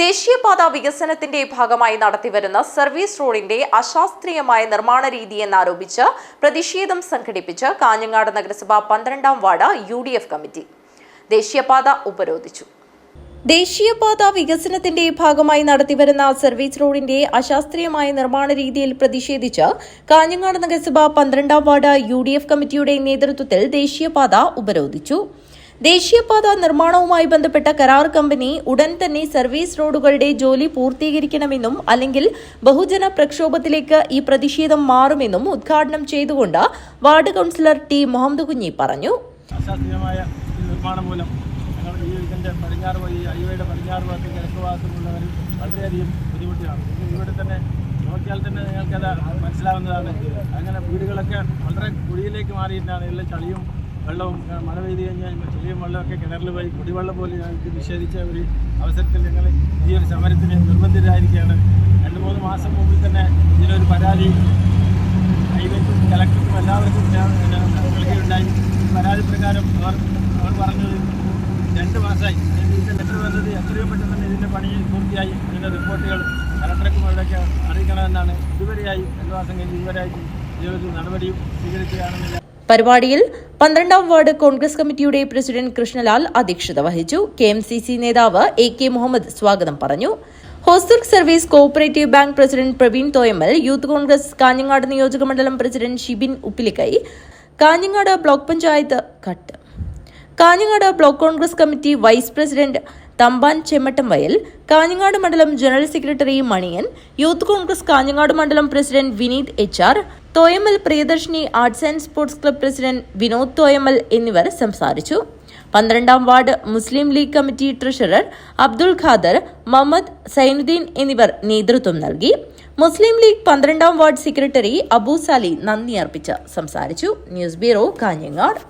ദേശീയപാത വികസനത്തിന്റെ ഭാഗമായി നടത്തിവരുന്ന സർവീസ് റോഡിന്റെ അശാസ്ത്രീയമായ നിർമ്മാണ രീതി എന്നാരോപിച്ച് പ്രതിഷേധം സംഘടിപ്പിച്ച് കാഞ്ഞങ്ങാട് നഗരസഭ പന്ത്രണ്ടാം വാർഡ് യു കമ്മിറ്റി. ദേശീയപാത ഉപരോധിച്ചു. ദേശീയപാത വികസനത്തിന്റെ ഭാഗമായി നടത്തിവരുന്ന സർവീസ് റോഡിന്റെ അശാസ്ത്രീയമായ നിർമ്മാണ രീതിയിൽ പ്രതിഷേധിച്ച് കാഞ്ഞങ്ങാട് നഗരസഭ പന്ത്രണ്ടാം വാർഡ് യു കമ്മിറ്റിയുടെ നേതൃത്വത്തിൽ ദേശീയപാത ഉപരോധിച്ചു. ദേശീയപാത നിർമ്മാണവുമായി ബന്ധപ്പെട്ട കരാർ കമ്പനി ഉടൻ തന്നെ സർവീസ് റോഡുകളുടെ ജോലി പൂർത്തീകരിക്കണമെന്നും അല്ലെങ്കിൽ ബഹുജന പ്രക്ഷോഭത്തിലേക്ക് ഈ പ്രതിഷേധം മാറുമെന്നും ഉദ്ഘാടനം ചെയ്തുകൊണ്ട് ward councillor T Muhammad Kunhi പറഞ്ഞു. മൂലം തന്നെ നോക്കിയാൽ തന്നെ നിങ്ങൾക്കത് മനസ്സിലാവുന്നതാണ്. അങ്ങനെ വീടുകളൊക്കെ വളരെ കുഴിയിലേക്ക് മാറിയിട്ടാണ് എല്ലാം ചളിയും വെള്ളവും മഴ പെയ്ത് കഴിഞ്ഞാൽ ചെളിയും വെള്ളമൊക്കെ കിണറിൽ പോയി കുടിവെള്ളം പോലെ ഞങ്ങൾക്ക് നിഷേധിച്ച ഒരു അവസരത്തിൽ ഞങ്ങൾ ഈ ഒരു സമരത്തിന് നിർബന്ധിതരായിരിക്കുകയാണ്. രണ്ട് മൂന്ന് മാസം മുമ്പിൽ തന്നെ ഇതിനൊരു പരാതി ഹൈവേക്കും കലക്ടർക്കും എല്ലാവർക്കും നൽകുകയുണ്ടായി പരാതി പ്രകാരം അവർ അവർ പറഞ്ഞത് രണ്ട് മാസമായി. ലെറ്റർ വന്നത് എത്രയോ പെട്ടെന്ന് തന്നെ ഇതിന്റെ പണി പൂർത്തിയായി. ഇതിന്റെ റിപ്പോർട്ടുകൾ കലക്ടർക്കും അവിടെയൊക്കെ അറിയിക്കണമെന്നാണ്. ഇതുവരെയായി രണ്ട് മാസം കഴിഞ്ഞ് ഇതുവരെയായി ഇതിലൊരു നടപടിയും സ്വീകരിക്കുകയാണെന്നില്ല പരിപാടിയിൽ പന്ത്രണ്ടാം വാർഡ് കോൺഗ്രസ് കമ്മിറ്റിയുടെ പ്രസിഡന്റ് കൃഷ്ണലാൽ അധ്യക്ഷത വഹിച്ചു. കെ നേതാവ് എ കെ മുഹമ്മദ് സ്വാഗതം പറഞ്ഞു. Hostel service cooperative bank president Praveen Thoyamal Youth Congress Kanhangad നിയോജക മണ്ഡലം president Shibin Uppilikkai Kanhangad block panchayat cut. Kanhangad block Congress committee vice president Thamban Chemmattam Vayal Kanhangad മണ്ഡലം general secretary Maniyan Youth Congress Kanhangad മണ്ഡലം president Vineeth H R Thoyamal Priyadarshini arts and sports club president Vinod Thoyamal എന്നിവർ സംസാരിച്ചു. പന്ത്രണ്ടാം ward Muslim League committee treasurer Abdul Khader Muhammad Zainuddin എന്നിവർ നേതൃത്വം നൽകി. Muslim league പന്ത്രണ്ടാം ward secretary Abusali നന്ദി അർപ്പിച്ച് സംസാരിച്ചു. News bureau Kanhangad.